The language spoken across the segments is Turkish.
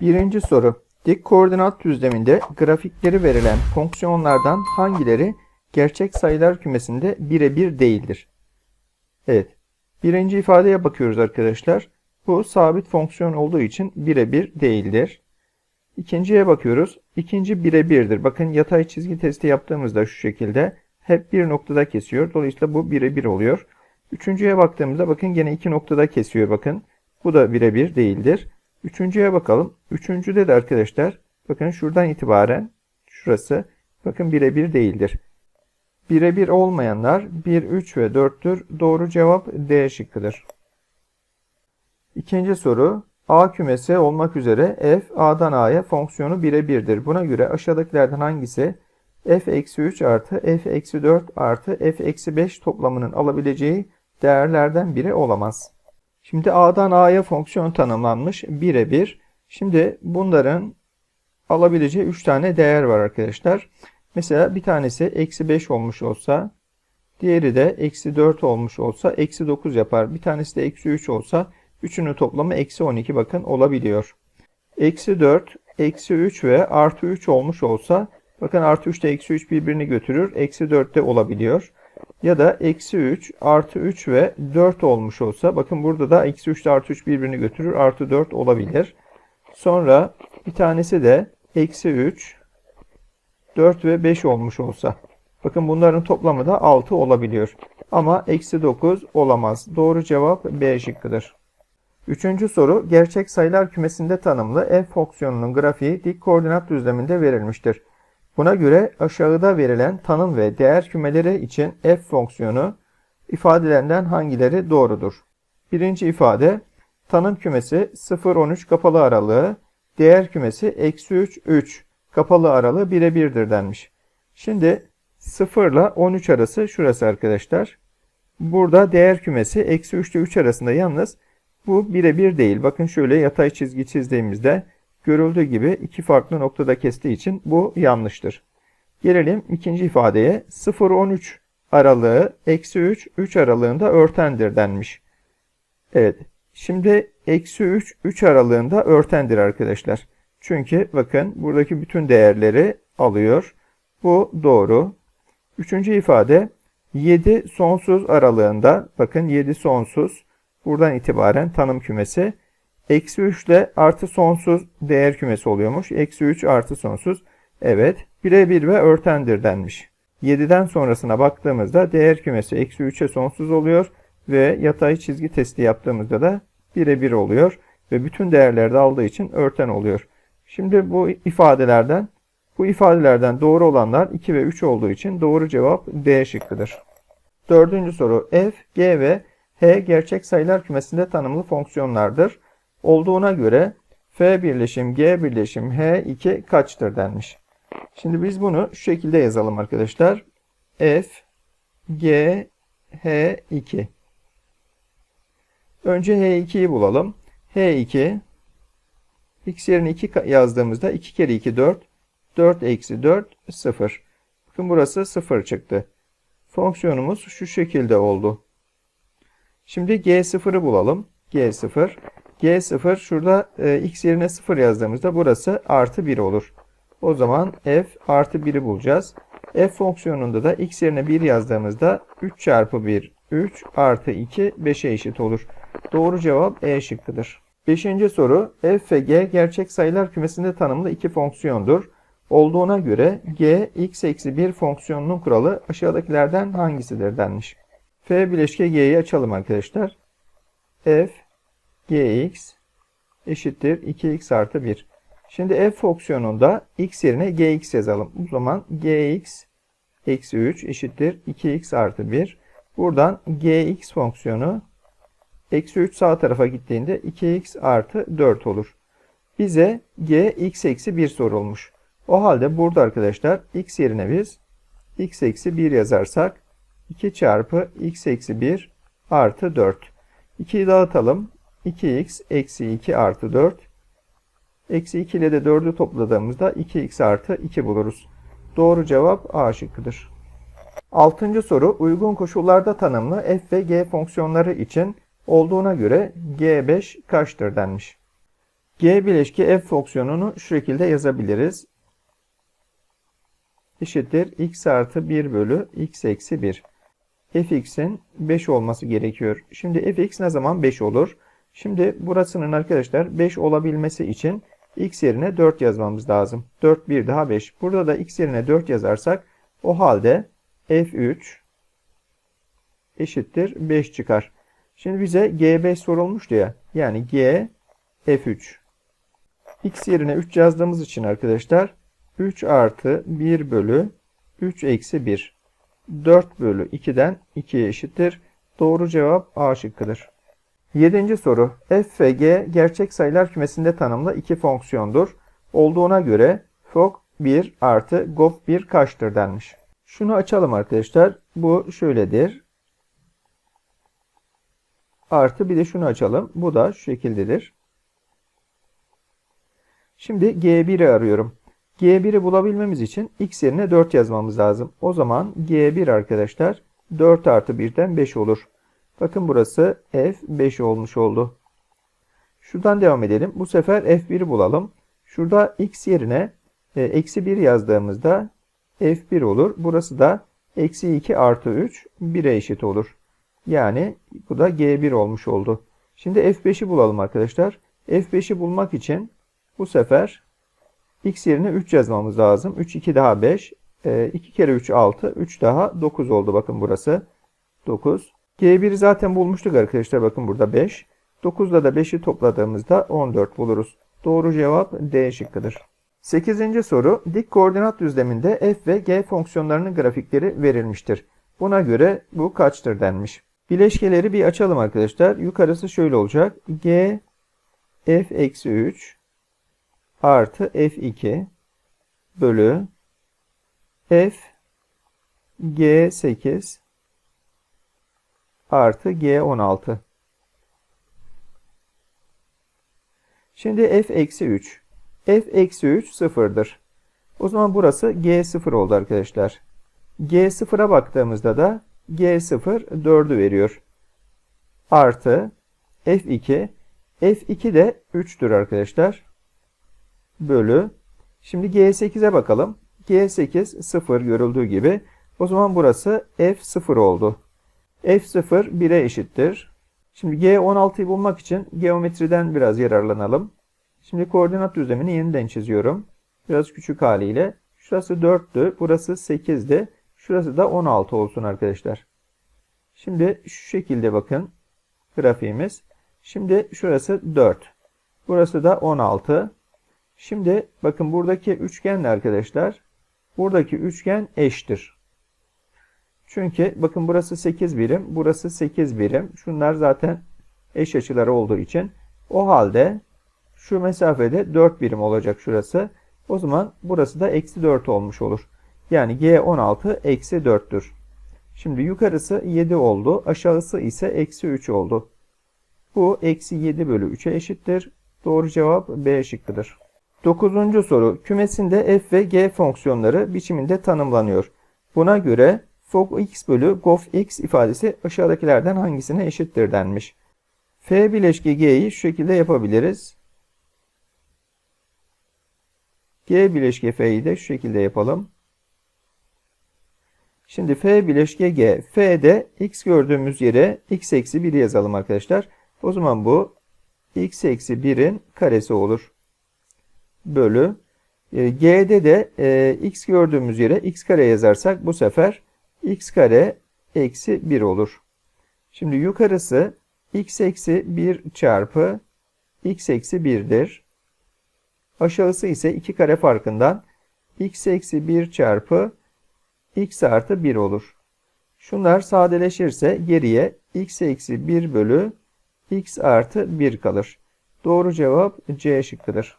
Birinci soru. Dik koordinat düzleminde grafikleri verilen fonksiyonlardan hangileri gerçek sayılar kümesinde birebir değildir? Evet. Birinci ifadeye bakıyoruz arkadaşlar. Bu sabit fonksiyon olduğu için birebir değildir. İkinciye bakıyoruz. İkinci birebirdir. Bakın yatay çizgi testi yaptığımızda şu şekilde hep bir noktada kesiyor. Dolayısıyla bu birebir oluyor. Üçüncüye baktığımızda bakın gene iki noktada kesiyor bakın. Bu da birebir değildir. Üçüncüye bakalım. Üçüncüde de arkadaşlar bakın şuradan itibaren şurası bakın birebir değildir. Birebir olmayanlar 1, 3 ve 4'tür. Doğru cevap D şıkkıdır. İkinci soru. A kümesi olmak üzere f A'dan A'ya fonksiyonu birebirdir. Buna göre aşağıdakilerden hangisi f eksi 3 artı f eksi 4 artı f eksi 5 toplamının alabileceği değerlerden biri olamaz. Şimdi A'dan A'ya fonksiyon tanımlanmış birebir. Şimdi bunların alabileceği 3 tane değer var arkadaşlar. Mesela bir tanesi eksi 5 olmuş olsa, diğeri de eksi 4 olmuş olsa eksi 9 yapar. Bir tanesi de eksi 3 olsa üçünün toplamı eksi 12 bakın olabiliyor. Eksi 4, eksi 3 ve artı 3 olmuş olsa bakın artı 3 ile eksi 3 birbirini götürür. Eksi 4 de olabiliyor. Ya da eksi 3, artı 3 ve 4 olmuş olsa bakın burada da eksi 3 ile artı 3 birbirini götürür. Artı 4 olabilir. Sonra bir tanesi de eksi 3, 4 ve 5 olmuş olsa. Bakın bunların toplamı da 6 olabiliyor. Ama eksi 9 olamaz. Doğru cevap B şıkkıdır. Üçüncü soru gerçek sayılar kümesinde tanımlı f fonksiyonunun grafiği dik koordinat düzleminde verilmiştir. Buna göre aşağıda verilen tanım ve değer kümeleri için f fonksiyonu ifadelerinden hangileri doğrudur? Birinci ifade tanım kümesi 0-13 kapalı aralığı, değer kümesi eksi 3, 3 kapalı aralığı birebirdir denmiş. Şimdi 0 ile 13 arası şurası arkadaşlar. Burada değer kümesi eksi 3 ile 3 arasında yalnız bu birebir değil. Bakın şöyle yatay çizgi çizdiğimizde görüldüğü gibi iki farklı noktada kestiği için bu yanlıştır. Gelelim ikinci ifadeye. 0-13 aralığı eksi 3, 3 aralığında örtendir denmiş. Evet. Şimdi eksi 3, 3 aralığında örtendir arkadaşlar. Çünkü bakın buradaki bütün değerleri alıyor. Bu doğru. Üçüncü ifade 7 sonsuz aralığında bakın 7 sonsuz buradan itibaren tanım kümesi eksi 3 ile artı sonsuz değer kümesi oluyormuş. Eksi 3 artı sonsuz. Evet birebir ve örtendir denmiş. 7'den sonrasına baktığımızda değer kümesi eksi 3'e sonsuz oluyor ve yatay çizgi testi yaptığımızda da birebir oluyor ve bütün değerlerde aldığı için örten oluyor. Şimdi bu ifadelerden bu ifadelerden doğru olanlar 2 ve 3 olduğu için doğru cevap D şıkkıdır. Dördüncü soru f, g ve h gerçek sayılar kümesinde tanımlı fonksiyonlardır. Olduğuna göre f birleşim g birleşim h2 kaçtır denmiş. Şimdi biz bunu şu şekilde yazalım arkadaşlar. f, g, h2. Önce h2'yi bulalım. h2 x yerine 2 yazdığımızda 2 kere 2 4. 4 eksi 4 0. Bakın burası 0 çıktı. Fonksiyonumuz şu şekilde oldu. Şimdi G0'ı bulalım. G0. G0 şurada e, x yerine 0 yazdığımızda burası artı 1 olur. O zaman f artı 1'i bulacağız. f fonksiyonunda da x yerine 1 yazdığımızda 3 çarpı 1 3 artı 2 5'e eşit olur. Doğru cevap E şıkkıdır. Beşinci soru f ve g gerçek sayılar kümesinde tanımlı iki fonksiyondur. Olduğuna göre g x eksi 1 fonksiyonunun kuralı aşağıdakilerden hangisidir denmiş. f bileşke g'yi açalım arkadaşlar. f gx eşittir 2x artı 1. Şimdi f fonksiyonunda x yerine gx yazalım. O zaman gx eksi 3 eşittir 2x artı 1. Buradan gx fonksiyonu Eksi 3 sağ tarafa gittiğinde 2x artı 4 olur. Bize g x eksi 1 sorulmuş. O halde burada arkadaşlar x yerine biz x eksi 1 yazarsak 2 çarpı x eksi 1 artı 4. 2'yi dağıtalım. 2x eksi 2 artı 4. Eksi 2 ile de 4'ü topladığımızda 2x artı 2 buluruz. Doğru cevap A şıkkıdır. Altıncı soru uygun koşullarda tanımlı f ve g fonksiyonları için olduğuna göre G5 kaçtır denmiş. G bileşki f fonksiyonunu şu şekilde yazabiliriz. Eşittir x artı 1 bölü x eksi 1. fx'in 5 olması gerekiyor. Şimdi fx ne zaman 5 olur? Şimdi burasının arkadaşlar 5 olabilmesi için x yerine 4 yazmamız lazım. 4 bir daha 5. Burada da x yerine 4 yazarsak o halde f3 eşittir 5 çıkar. Şimdi bize g5 sorulmuştu ya. Yani g f3. x yerine 3 yazdığımız için arkadaşlar 3 artı 1 bölü 3 eksi 1. 4 bölü 2'den 2'ye eşittir. Doğru cevap A şıkkıdır. Yedinci soru. F ve G gerçek sayılar kümesinde tanımlı iki fonksiyondur. Olduğuna göre FOG 1 artı GOF 1 kaçtır denmiş. Şunu açalım arkadaşlar. Bu şöyledir. Artı bir de şunu açalım. Bu da şu şekildedir. Şimdi G1'i arıyorum. G1'i bulabilmemiz için x yerine 4 yazmamız lazım. O zaman G1 arkadaşlar 4 artı 1'den 5 olur. Bakın burası F5 olmuş oldu. Şuradan devam edelim. Bu sefer F1'i bulalım. Şurada x yerine e, eksi 1 yazdığımızda F1 olur. Burası da eksi 2 artı 3 1'e eşit olur. Yani bu da G1 olmuş oldu. Şimdi F5'i bulalım arkadaşlar. F5'i bulmak için bu sefer x yerine 3 yazmamız lazım. 3, 2 daha 5. 2 kere 3, 6. 3 daha 9 oldu. Bakın burası. 9. G1'i zaten bulmuştuk arkadaşlar. Bakın burada 5. 9'da da 5'i topladığımızda 14 buluruz. Doğru cevap D şıkkıdır. 8. soru. Dik koordinat düzleminde f ve g fonksiyonlarının grafikleri verilmiştir. Buna göre bu kaçtır denmiş. Bileşkeleri bir açalım arkadaşlar. Yukarısı şöyle olacak. g f eksi 3 artı f2 bölü f g8 artı g16. Şimdi f eksi 3. f eksi 3 sıfırdır. O zaman burası g0 oldu arkadaşlar. g0'a baktığımızda da g0 4'ü veriyor. Artı f2. f2 de 3'tür arkadaşlar. Bölü. Şimdi g8'e bakalım. g8 0 görüldüğü gibi. O zaman burası f0 oldu. F0 1'e eşittir. Şimdi g16'yı bulmak için geometriden biraz yararlanalım. Şimdi koordinat düzlemini yeniden çiziyorum. Biraz küçük haliyle. Şurası 4'tü. Burası 8'di. Şurası da 16 olsun arkadaşlar. Şimdi şu şekilde bakın grafiğimiz. Şimdi şurası 4. Burası da 16. Şimdi bakın buradaki üçgen arkadaşlar. Buradaki üçgen eştir. Çünkü bakın burası 8 birim, burası 8 birim. Şunlar zaten eş açıları olduğu için o halde şu mesafede 4 birim olacak şurası. O zaman burası da eksi 4 olmuş olur. Yani G16 eksi 4'tür. Şimdi yukarısı 7 oldu. Aşağısı ise eksi 3 oldu. Bu eksi 7 bölü 3'e eşittir. Doğru cevap B şıkkıdır. Dokuzuncu soru. Kümesinde f ve g fonksiyonları biçiminde tanımlanıyor. Buna göre fog x bölü gof x ifadesi aşağıdakilerden hangisine eşittir denmiş. f bileşki g'yi şu şekilde yapabiliriz. g bileşki f'yi de şu şekilde yapalım. Şimdi f bileşke g. f'de x gördüğümüz yere x eksi 1 yazalım arkadaşlar. O zaman bu x eksi 1'in karesi olur. Bölü. E, g'de de e, x gördüğümüz yere x kare yazarsak bu sefer x kare eksi 1 olur. Şimdi yukarısı x eksi 1 çarpı x eksi 1'dir. Aşağısı ise 2 kare farkından x eksi 1 çarpı x artı 1 olur. Şunlar sadeleşirse geriye x eksi 1 bölü x artı 1 kalır. Doğru cevap C şıkkıdır.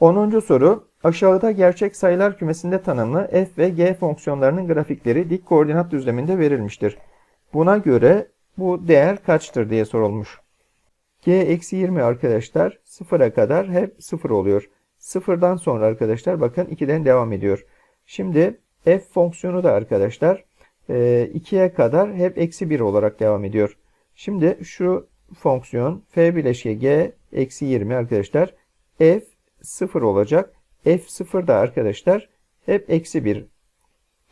10. soru. Aşağıda gerçek sayılar kümesinde tanımlı f ve g fonksiyonlarının grafikleri dik koordinat düzleminde verilmiştir. Buna göre bu değer kaçtır diye sorulmuş. g eksi 20 arkadaşlar 0'a kadar hep 0 oluyor. 0'dan sonra arkadaşlar bakın 2'den devam ediyor. Şimdi f fonksiyonu da arkadaşlar 2'ye kadar hep eksi 1 olarak devam ediyor. Şimdi şu fonksiyon f bileşke g eksi 20 arkadaşlar f 0 olacak. f 0 da arkadaşlar hep eksi 1.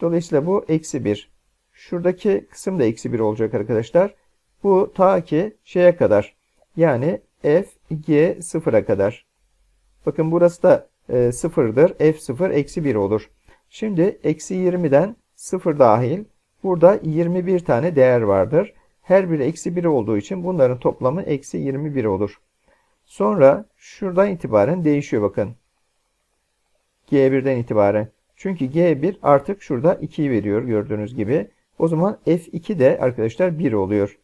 Dolayısıyla bu eksi 1. Şuradaki kısım da eksi 1 olacak arkadaşlar. Bu ta ki şeye kadar. Yani f g 0'a kadar. Bakın burası da e, sıfırdır. f 0 eksi 1 olur. Şimdi eksi 20'den 0 dahil. Burada 21 tane değer vardır. Her biri eksi 1 olduğu için bunların toplamı eksi 21 olur. Sonra şuradan itibaren değişiyor bakın. G1'den itibaren. Çünkü G1 artık şurada 2'yi veriyor gördüğünüz gibi. O zaman F2 de arkadaşlar 1 oluyor.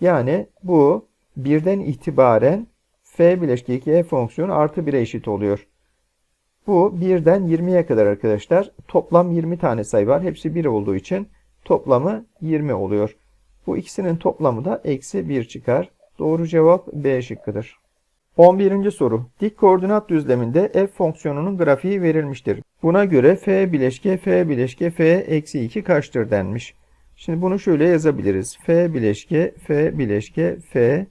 Yani bu 1'den itibaren F bileşki G fonksiyonu artı 1'e eşit oluyor. Bu 1'den 20'ye kadar arkadaşlar toplam 20 tane sayı var. Hepsi 1 olduğu için toplamı 20 oluyor. Bu ikisinin toplamı da eksi 1 çıkar. Doğru cevap B şıkkıdır. 11. soru. Dik koordinat düzleminde f fonksiyonunun grafiği verilmiştir. Buna göre f bileşke f bileşke f eksi 2 kaçtır denmiş. Şimdi bunu şöyle yazabiliriz. f bileşke f bileşke f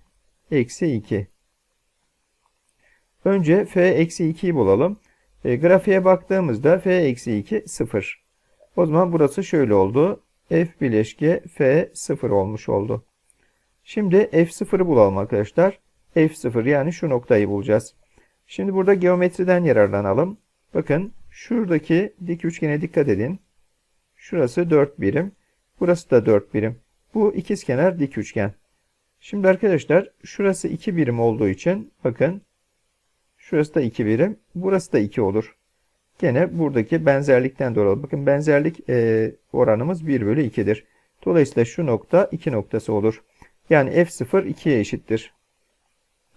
eksi 2. Önce f eksi 2'yi bulalım. E, grafiğe baktığımızda f eksi 2 0. O zaman burası şöyle oldu. f bileşke f 0 olmuş oldu. Şimdi f0'ı bulalım arkadaşlar. F0 yani şu noktayı bulacağız. Şimdi burada geometriden yararlanalım. Bakın şuradaki dik üçgene dikkat edin. Şurası 4 birim. Burası da 4 birim. Bu ikizkenar dik üçgen. Şimdi arkadaşlar şurası 2 birim olduğu için bakın şurası da 2 birim. Burası da 2 olur. Gene buradaki benzerlikten dolayı. Bakın benzerlik e, oranımız 1 bölü 2'dir. Dolayısıyla şu nokta 2 noktası olur. Yani f0 2'ye eşittir.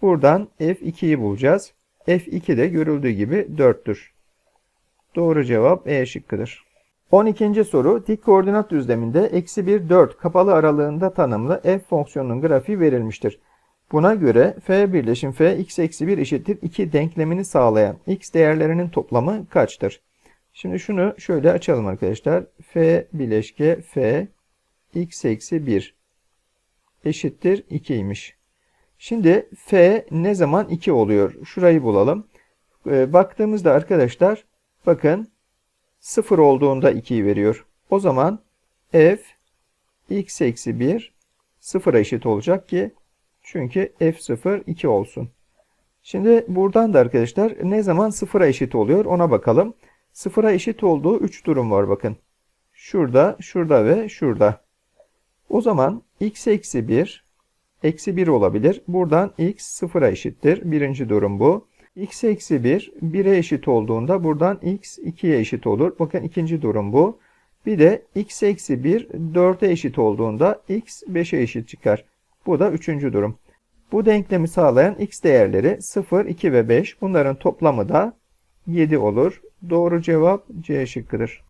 Buradan f2'yi bulacağız. f2 de görüldüğü gibi 4'tür. Doğru cevap E şıkkıdır. 12. soru dik koordinat düzleminde eksi 1 4 kapalı aralığında tanımlı f fonksiyonunun grafiği verilmiştir. Buna göre f birleşim f x eksi 1 eşittir 2 denklemini sağlayan x değerlerinin toplamı kaçtır? Şimdi şunu şöyle açalım arkadaşlar. f bileşke f x eksi 1 eşittir 2'ymiş. Şimdi f ne zaman 2 oluyor? Şurayı bulalım. Ee, baktığımızda arkadaşlar bakın 0 olduğunda 2'yi veriyor. O zaman f x eksi 1 0'a eşit olacak ki çünkü f0 2 olsun. Şimdi buradan da arkadaşlar ne zaman 0'a eşit oluyor ona bakalım. 0'a eşit olduğu 3 durum var bakın. Şurada, şurada ve şurada. O zaman x eksi 1 eksi 1 olabilir. Buradan x 0'a eşittir. Birinci durum bu. x eksi 1 1'e eşit olduğunda buradan x 2'ye eşit olur. Bakın ikinci durum bu. Bir de x eksi 1 4'e eşit olduğunda x 5'e eşit çıkar. Bu da üçüncü durum. Bu denklemi sağlayan x değerleri 0, 2 ve 5. Bunların toplamı da 7 olur. Doğru cevap C şıkkıdır.